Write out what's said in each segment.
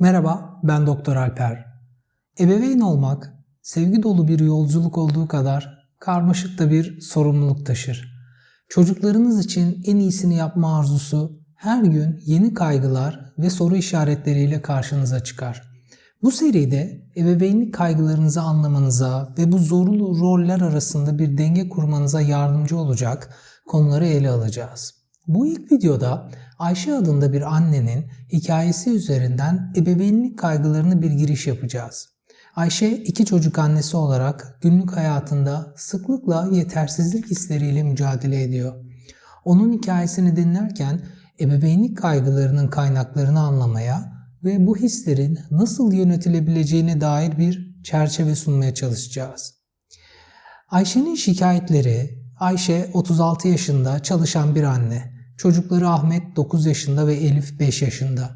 Merhaba, ben Doktor Alper. Ebeveyn olmak, sevgi dolu bir yolculuk olduğu kadar karmaşık da bir sorumluluk taşır. Çocuklarınız için en iyisini yapma arzusu her gün yeni kaygılar ve soru işaretleriyle karşınıza çıkar. Bu seride ebeveynlik kaygılarınızı anlamanıza ve bu zorlu roller arasında bir denge kurmanıza yardımcı olacak konuları ele alacağız. Bu ilk videoda Ayşe adında bir annenin hikayesi üzerinden ebeveynlik kaygılarını bir giriş yapacağız. Ayşe iki çocuk annesi olarak günlük hayatında sıklıkla yetersizlik hisleriyle mücadele ediyor. Onun hikayesini dinlerken ebeveynlik kaygılarının kaynaklarını anlamaya ve bu hislerin nasıl yönetilebileceğine dair bir çerçeve sunmaya çalışacağız. Ayşe'nin şikayetleri, Ayşe 36 yaşında çalışan bir anne. Çocukları Ahmet 9 yaşında ve Elif 5 yaşında.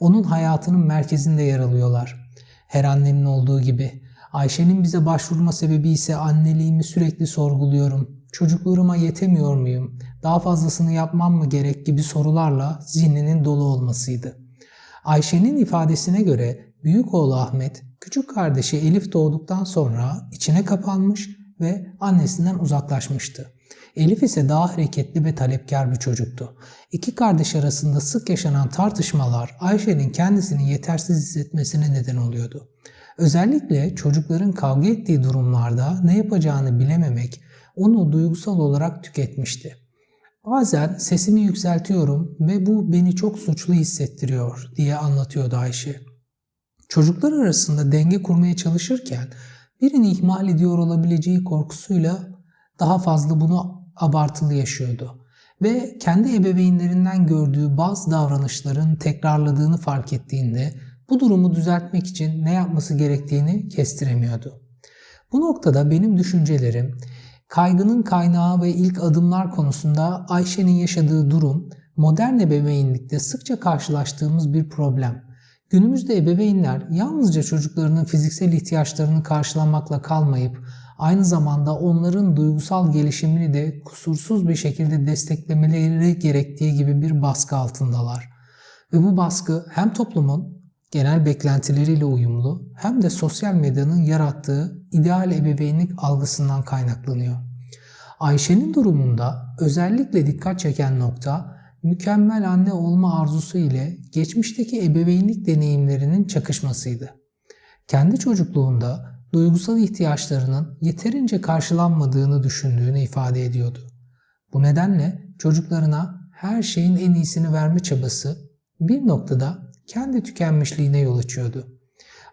Onun hayatının merkezinde yer alıyorlar. Her annenin olduğu gibi. Ayşe'nin bize başvurma sebebi ise anneliğimi sürekli sorguluyorum. Çocuklarıma yetemiyor muyum? Daha fazlasını yapmam mı gerek gibi sorularla zihninin dolu olmasıydı. Ayşe'nin ifadesine göre büyük oğlu Ahmet, küçük kardeşi Elif doğduktan sonra içine kapanmış ve annesinden uzaklaşmıştı. Elif ise daha hareketli ve talepkar bir çocuktu. İki kardeş arasında sık yaşanan tartışmalar Ayşe'nin kendisini yetersiz hissetmesine neden oluyordu. Özellikle çocukların kavga ettiği durumlarda ne yapacağını bilememek onu duygusal olarak tüketmişti. Bazen sesimi yükseltiyorum ve bu beni çok suçlu hissettiriyor diye anlatıyordu Ayşe. Çocuklar arasında denge kurmaya çalışırken birini ihmal ediyor olabileceği korkusuyla daha fazla bunu abartılı yaşıyordu ve kendi ebeveynlerinden gördüğü bazı davranışların tekrarladığını fark ettiğinde bu durumu düzeltmek için ne yapması gerektiğini kestiremiyordu. Bu noktada benim düşüncelerim kaygının kaynağı ve ilk adımlar konusunda Ayşe'nin yaşadığı durum modern ebeveynlikte sıkça karşılaştığımız bir problem. Günümüzde ebeveynler yalnızca çocuklarının fiziksel ihtiyaçlarını karşılamakla kalmayıp aynı zamanda onların duygusal gelişimini de kusursuz bir şekilde desteklemeleri gerektiği gibi bir baskı altındalar. Ve bu baskı hem toplumun genel beklentileriyle uyumlu hem de sosyal medyanın yarattığı ideal ebeveynlik algısından kaynaklanıyor. Ayşe'nin durumunda özellikle dikkat çeken nokta mükemmel anne olma arzusu ile geçmişteki ebeveynlik deneyimlerinin çakışmasıydı. Kendi çocukluğunda duygusal ihtiyaçlarının yeterince karşılanmadığını düşündüğünü ifade ediyordu. Bu nedenle çocuklarına her şeyin en iyisini verme çabası bir noktada kendi tükenmişliğine yol açıyordu.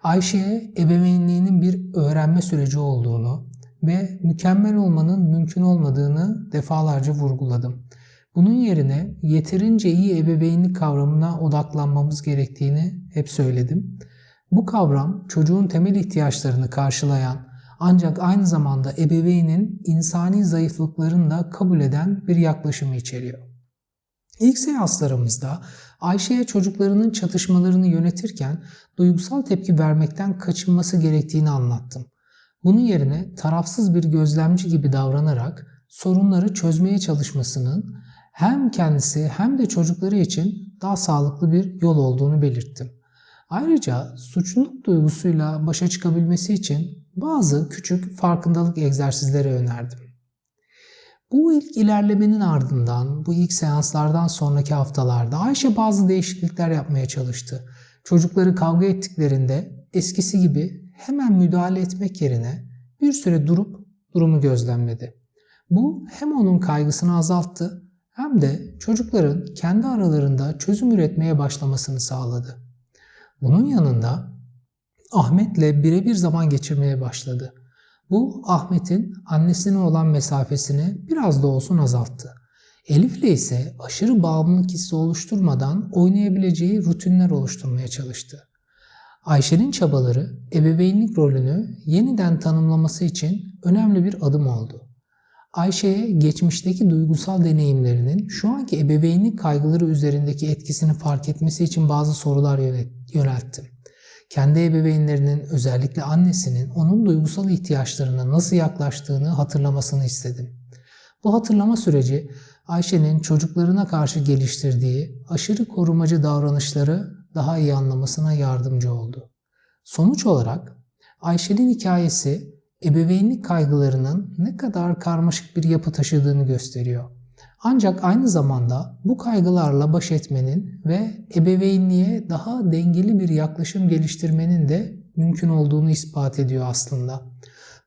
Ayşe'ye ebeveynliğinin bir öğrenme süreci olduğunu ve mükemmel olmanın mümkün olmadığını defalarca vurguladım. Bunun yerine yeterince iyi ebeveynlik kavramına odaklanmamız gerektiğini hep söyledim. Bu kavram çocuğun temel ihtiyaçlarını karşılayan ancak aynı zamanda ebeveynin insani zayıflıklarını da kabul eden bir yaklaşımı içeriyor. İlk seanslarımızda Ayşe'ye çocuklarının çatışmalarını yönetirken duygusal tepki vermekten kaçınması gerektiğini anlattım. Bunun yerine tarafsız bir gözlemci gibi davranarak sorunları çözmeye çalışmasının hem kendisi hem de çocukları için daha sağlıklı bir yol olduğunu belirttim. Ayrıca suçluluk duygusuyla başa çıkabilmesi için bazı küçük farkındalık egzersizleri önerdim. Bu ilk ilerlemenin ardından, bu ilk seanslardan sonraki haftalarda Ayşe bazı değişiklikler yapmaya çalıştı. Çocukları kavga ettiklerinde eskisi gibi hemen müdahale etmek yerine bir süre durup durumu gözlemledi. Bu hem onun kaygısını azalttı hem de çocukların kendi aralarında çözüm üretmeye başlamasını sağladı. Bunun yanında Ahmet'le birebir zaman geçirmeye başladı. Bu Ahmet'in annesine olan mesafesini biraz da olsun azalttı. Elif'le ise aşırı bağımlılık hissi oluşturmadan oynayabileceği rutinler oluşturmaya çalıştı. Ayşe'nin çabaları ebeveynlik rolünü yeniden tanımlaması için önemli bir adım oldu. Ayşe'ye geçmişteki duygusal deneyimlerinin şu anki ebeveynlik kaygıları üzerindeki etkisini fark etmesi için bazı sorular yönelttim. Kendi ebeveynlerinin özellikle annesinin onun duygusal ihtiyaçlarına nasıl yaklaştığını hatırlamasını istedim. Bu hatırlama süreci Ayşe'nin çocuklarına karşı geliştirdiği aşırı korumacı davranışları daha iyi anlamasına yardımcı oldu. Sonuç olarak Ayşe'nin hikayesi ebeveynlik kaygılarının ne kadar karmaşık bir yapı taşıdığını gösteriyor. Ancak aynı zamanda bu kaygılarla baş etmenin ve ebeveynliğe daha dengeli bir yaklaşım geliştirmenin de mümkün olduğunu ispat ediyor aslında.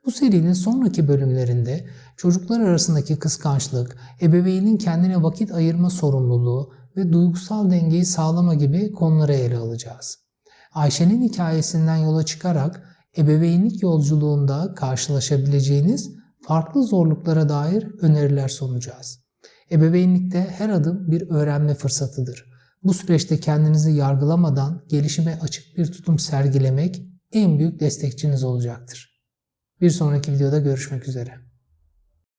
Bu serinin sonraki bölümlerinde çocuklar arasındaki kıskançlık, ebeveynin kendine vakit ayırma sorumluluğu ve duygusal dengeyi sağlama gibi konuları ele alacağız. Ayşe'nin hikayesinden yola çıkarak ebeveynlik yolculuğunda karşılaşabileceğiniz farklı zorluklara dair öneriler sunacağız. Ebeveynlikte her adım bir öğrenme fırsatıdır. Bu süreçte kendinizi yargılamadan gelişime açık bir tutum sergilemek en büyük destekçiniz olacaktır. Bir sonraki videoda görüşmek üzere.